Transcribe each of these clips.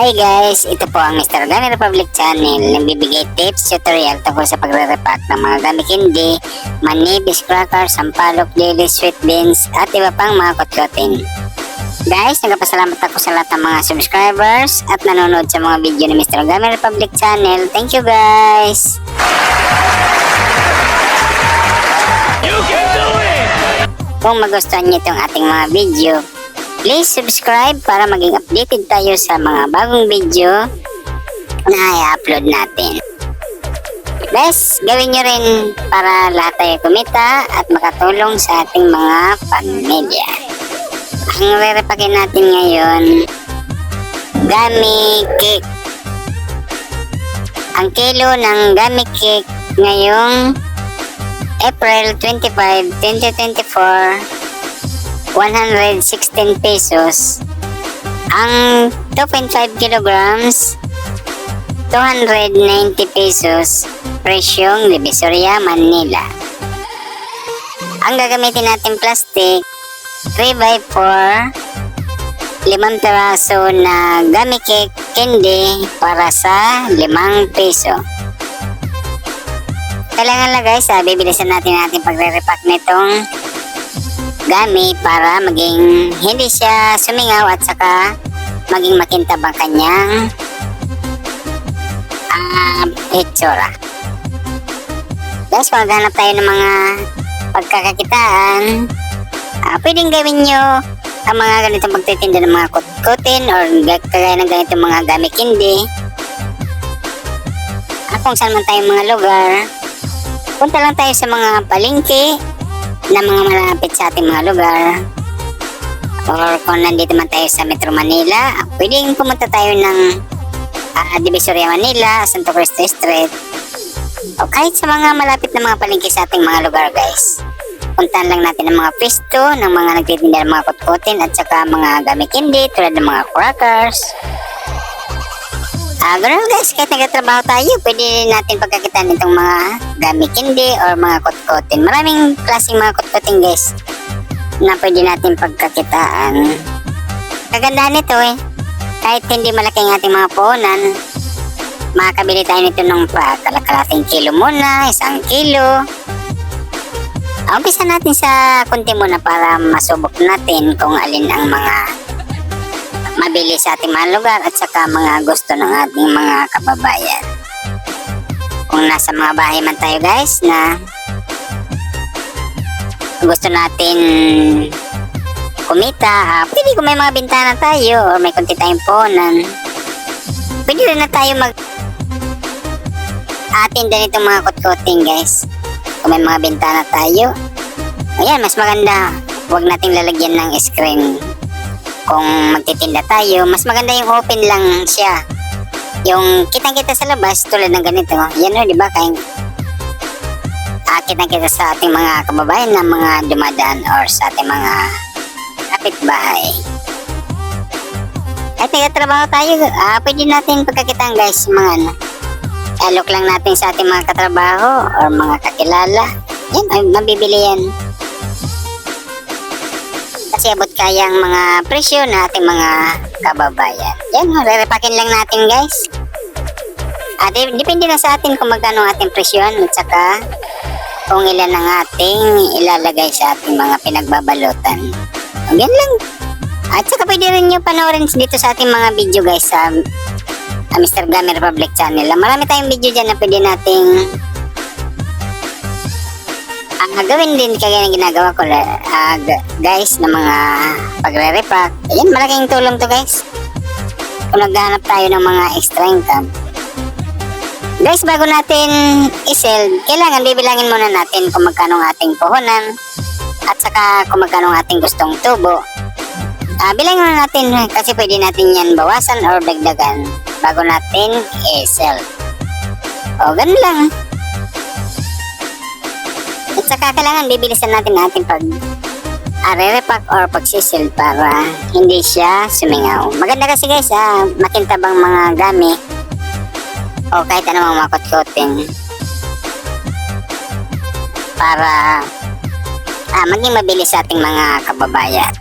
Hi guys, ito po ang Mr. Gami Republic Channel na bibigay tips, tutorial tungkol sa pagre-repack ng mga gami candy, manibis, crackers, sampalok, daily, sweet beans, at iba pang mga kotkotin. Guys, nagpasalamat ako sa lahat ng mga subscribers at nanonood sa mga video ni Mr. Gami Republic Channel. Thank you guys! You can do it! Kung magustuhan niyo itong ating mga video, please subscribe para maging updated tayo sa mga bagong video na i-upload natin. Guys, gawin nyo rin para lahat tayo kumita at makatulong sa ating mga pamilya. Ang rerepakin natin ngayon, gummy cake. Ang kilo ng gummy cake ngayong April 25, 2024 116 pesos. Ang 2.5 kilograms, 290 pesos. Presyong Divisoria, Manila. Ang gagamitin natin plastic, 3x4, limang piraso na gummy cake candy para sa 5 peso. Kailangan lang guys, ah, bibilisan natin natin pagre-repack nitong gami para maging hindi siya sumingaw at saka maging makintab ang kanyang uh, itsura. Guys, kung maghanap tayo ng mga pagkakakitaan, ah, pwedeng gawin nyo ang mga ganitong pagtitinda ng mga kutkutin or ga- kagaya ng ganitong mga gamit hindi. At kung saan man tayong mga lugar, punta lang tayo sa mga palengke na mga malapit sa ating mga lugar. Or kung nandito man tayo sa Metro Manila, pwedeng pumunta tayo ng ah, Divisoria Manila, Santo Cristo Street. O kahit sa mga malapit na mga palengke sa ating mga lugar guys. Puntahan lang natin ang mga pisto ng mga nagtitinda ng mga kutkutin at saka mga gamit hindi tulad ng mga crackers. Ah, ganun guys, kahit nagtatrabaho tayo, pwede natin pagkakitaan itong mga gamit hindi or mga kutkutin. Maraming klaseng mga kutkutin guys na pwede natin pagkakitaan. Kagandahan nito eh, kahit hindi malaki ang ating mga puhunan, makakabili tayo nito ng kalakalating kilo muna, isang kilo. Ah, Umpisa natin sa kunti muna para masubok natin kung alin ang mga mabili sa ating mga lugar at saka mga gusto ng ating mga kababayan. Kung nasa mga bahay man tayo guys na gusto natin kumita, ah, pwede kung may mga bintana tayo or may kunti tayong punan, pwede rin na tayo mag atin din itong mga kutkuting guys. Kung may mga bintana tayo, ayan, mas maganda. Huwag nating lalagyan ng screen kung magtitinda tayo, mas maganda yung open lang siya. Yung kitang-kita sa labas tulad ng ganito. Yan o, di ba? Kaya uh, kitang-kita sa ating mga kababayan na mga dumadaan or sa ating mga kapitbahay. At nagtatrabaho tayo, ah, pwede natin pagkakitaan guys, mga ano. Alok lang natin sa ating mga katrabaho or mga kakilala. Yan, ay, mabibili yan kasi abot kaya ang mga presyo na ating mga kababayan. Yan, re-repakin lang natin guys. At Ah, depende na sa atin kung magkano ang ating presyon at saka kung ilan ang ating ilalagay sa ating mga pinagbabalutan. Yan lang. At saka pwede rin nyo panoorin dito sa ating mga video guys sa uh, Mr. Gami Republic Channel. Marami tayong video dyan na pwede nating ang gawin din kagaya ng ginagawa ko uh, guys ng mga pagre-repack. Ayan, malaking tulong to guys. Kung naghahanap tayo ng mga extra income. Guys, bago natin isell, kailangan bibilangin muna natin kung magkano ang ating puhunan at saka kung magkano ang ating gustong tubo. Uh, bilangin muna natin kasi pwede natin yan bawasan or dagdagan bago natin i-sell. O, ganun lang. Saka kailangan bibilisan natin natin pag are-repack or pagsisil para hindi siya sumingaw. Maganda kasi guys, ah, makintabang mga gami o kahit anong mga kotkotin para ah, maging mabilis sa ating mga kababayan.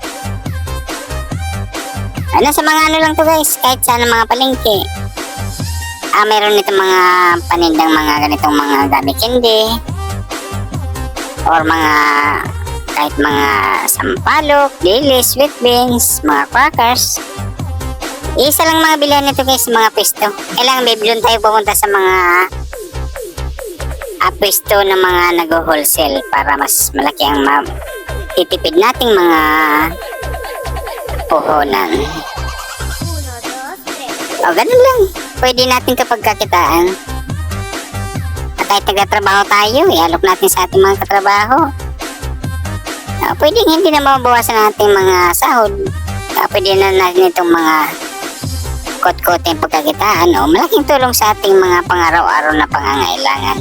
Ano sa mga ano lang to guys, kahit ang mga palengke. Ah, meron nito mga panindang mga ganitong mga gummy candy. Or mga kahit mga sampalok, dili, sweet beans, mga crackers. Isa lang mga bilihan nito guys, mga pwesto. Kailangan biblon tayo pupunta sa mga ah, pwesto ng mga nag-wholesale para mas malaki ang ma titipid nating mga puhunan. O, ganun lang. Pwede natin kapag kakitaan. Kahit nagtatrabaho tayo, ialok natin sa ating mga katrabaho. Ah, pwede hindi na mabawasan ang ating mga sahod. Ah, pwede na natin itong mga kot-koting pagkakitaan o malaking tulong sa ating mga pangaraw-araw na pangangailangan.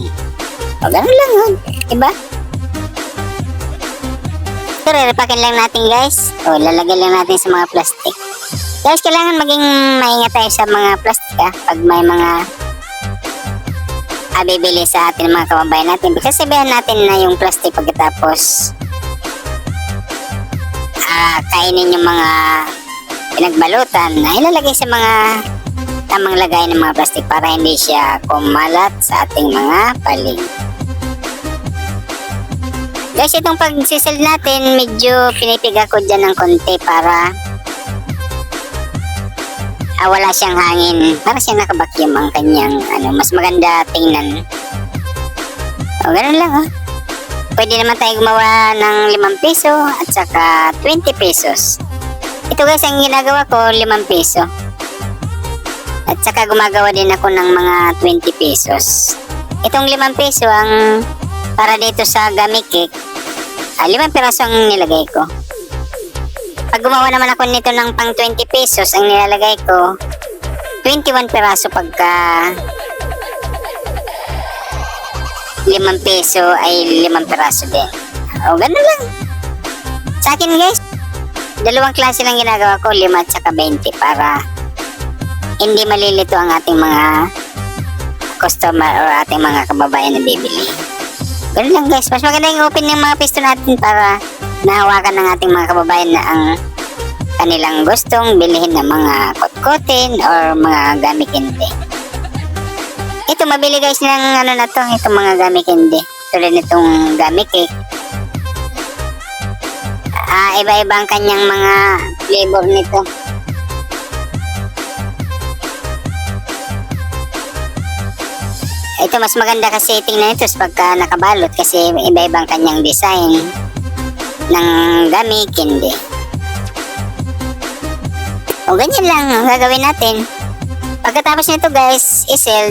O ganun lang yun. Diba? Ito, repakin lang natin guys. O lalagay lang natin sa mga plastic. Guys, kailangan maging maingat tayo sa mga plastic ah. Pag may mga ah, bibili sa atin mga kababayan natin. Sasabihan natin na yung plastic pagkatapos ah, kainin yung mga pinagbalutan na ilalagay sa mga tamang lagay ng mga plastic para hindi siya kumalat sa ating mga paling. Guys, itong pagsisil natin, medyo pinipiga ko dyan ng konti para ah, wala siyang hangin. Para siyang nakabakyum ang kanyang ano, mas maganda tingnan. O, ganun lang oh. Pwede naman tayo gumawa ng 5 piso at saka 20 pesos. Ito guys, ang ginagawa ko, 5 piso. At saka gumagawa din ako ng mga 20 pesos. Itong 5 peso ang para dito sa gummy cake, ah, 5 piraso ang nilagay ko. Pag gumawa naman ako nito ng pang 20 pesos, ang nilalagay ko, 21 piraso pagka 5 peso ay 5 piraso din. O, ganun lang. Sa akin guys, dalawang klase lang ginagawa ko, 5 at saka 20 para hindi malilito ang ating mga customer or ating mga kababayan na bibili. Ganun lang guys, mas maganda yung open ng mga pisto natin para nahawakan ng ating mga kababayan na ang kanilang gustong bilhin ng mga kotkotin or mga gamit hindi. Ito, mabili guys ng ano na to, itong mga gamit hindi. Tulad nitong gamit cake. Ah, iba-iba ang kanyang mga flavor nito. Ito mas maganda kasi tingnan ito pagka nakabalot kasi iba-ibang kanyang design ng gami candy. O ganyan lang ang gagawin natin. Pagkatapos nito guys, isel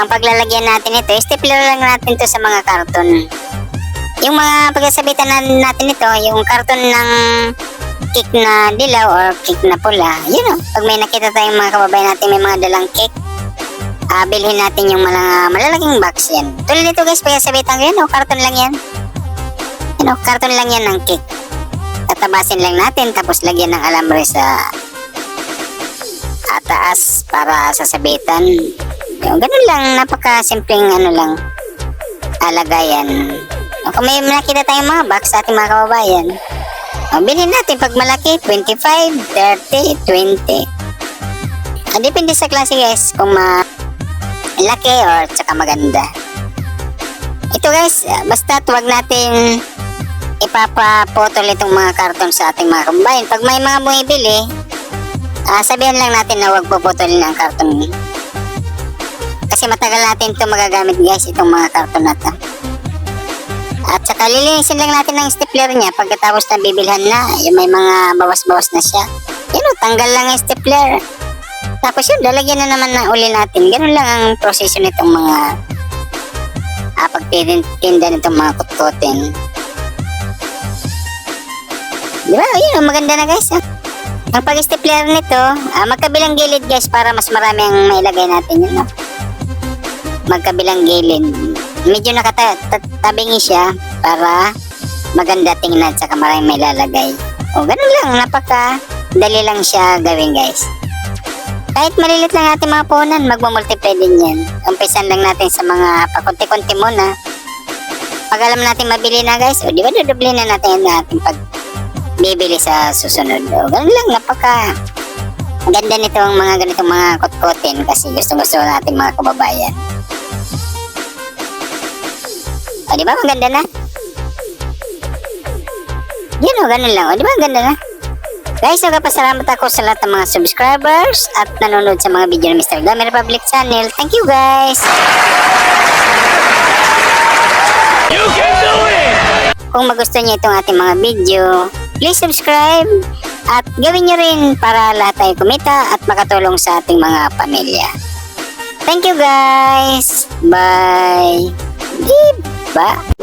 ang paglalagyan natin ito, stapler lang natin to sa mga karton. Yung mga pagsasabitan na natin ito, yung karton ng cake na dilaw or cake na pula, yun o, pag may nakita tayong mga kababayan natin may mga dalang cake, ah bilhin natin yung mga malalaking box yan. Tulad nito guys, pagsasabitan ko yan o, karton lang yan. Yan o, karton lang yan ng cake. Tatabasin lang natin, tapos lagyan ng alambre sa ataas para sasabitan. Yung ganun lang, napaka-simpleng ano lang, alagayan. O, Kung may nakita tayong mga box sa ating mga kababayan, o, bilhin natin pag malaki, 25, 30, 20. Ah, depende sa klase guys, kung ma laki or tsaka maganda. Ito guys, basta tuwag natin ipapapotol itong mga karton sa ating mga kababayan. Pag may mga bumibili, ah, sabihan lang natin na huwag puputulin ang karton. Kasi matagal natin ito magagamit guys, itong mga karton na to. At saka lilinisin lang natin ng stapler niya pagkatapos na bibilhan na, yung may mga bawas-bawas na siya. Yan o, tanggal lang yung stapler. Tapos yun, lalagyan na naman na uli natin. Ganun lang ang proseso nitong mga ah, pagtitinda nitong mga kutkutin. Di ba? Yun, maganda na guys. ah. Ang pag-stapler nito, ah, magkabilang gilid guys para mas marami ang mailagay natin yun. No? Magkabilang gilid. Medyo nakatabingi siya para maganda tingnan saka marami may lalagay. O ganun lang, napaka dali lang siya gawin guys. Kahit malilit lang natin mga punan, magmumultiply din yan. Umpisan lang natin sa mga pakunti-kunti muna. Pag alam natin mabili na guys, o di ba dudublin na natin ang ating pag bibili sa susunod. O, ganun lang, napaka ganda nito ang mga ganitong mga kotkotin kasi gusto gusto natin mga kababayan. O, di ba? Maganda na? Yan o, ganun lang. O, di ba? Ang Ganda na. Guys, nagpapasalamat ako sa lahat ng mga subscribers at nanonood sa mga video ng Mr. Gami Republic Channel. Thank you guys! You can do it! Kung magustuhan niyo itong ating mga video, please subscribe at gawin niyo rin para lahat tayo kumita at makatulong sa ating mga pamilya. Thank you guys! Bye! Diba?